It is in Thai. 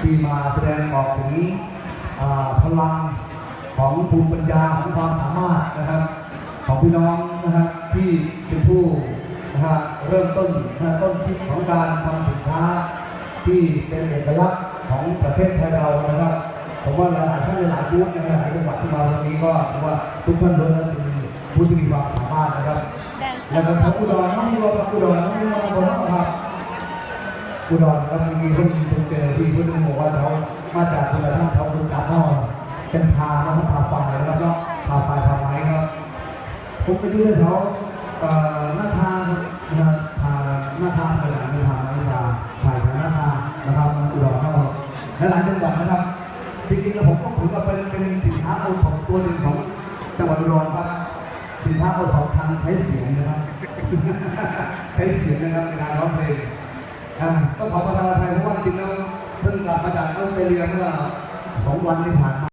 ที่มาแสดงออกถึงอ่าพลังของภูมิปัญญาของความสามารถนะครับ ของพี่น้องนะครับที่เป็นผู้นะฮะเริ่มต้นนะฮะต้นคิดของการทำสินค้าที่เป็นเอกลักษณ์ของประเทศไทยเรานะครับผมว่าหลายๆท่านหลายๆบูธในหลายจังหวัดที่มาวันนี้ก็ถือว่าทุกท่านล้วนแล้วเป็นผู้ที่มีความสามารถนะครับแดนเซอแล้วก็ร์ทั้งอุดรทั้งอุดรทั้งอุดรทั้งอุดรทั้งอุดรครับ อุดรครับมีเพิ่งเพิ่งเจอพี่เพิ่งบอกว่าเขามาจากคุณธรรมเขาคุณจ่าพ่อเป็นพานะครับพาไฟแล้วก็พาไฟพาไม้ครับผมก็ยื่นเขาเอ่อหน้าทางนะครับพาหน้าทางไปหลังหน้าทางหน้าทางฝ่ายทางหน้าทางนะครับอุดรเขาและหลายจังหวัดนะครับ จริงๆแล้วผมก็ถือว่าเป็นเป็นสินค้าโอท็อปตัวหนึ่งของจังหวัดอุดรครับสินค้าโอท็อปทางใช้เสียงนะครับใช้เสียงนะครับในการร้องเพลง ต้องขอประทานอภัยเพราะว่าจริงๆแล้วเพิ่งกลับมาจากออสเตรเลียเมื่อสองวันที่ผ่านมา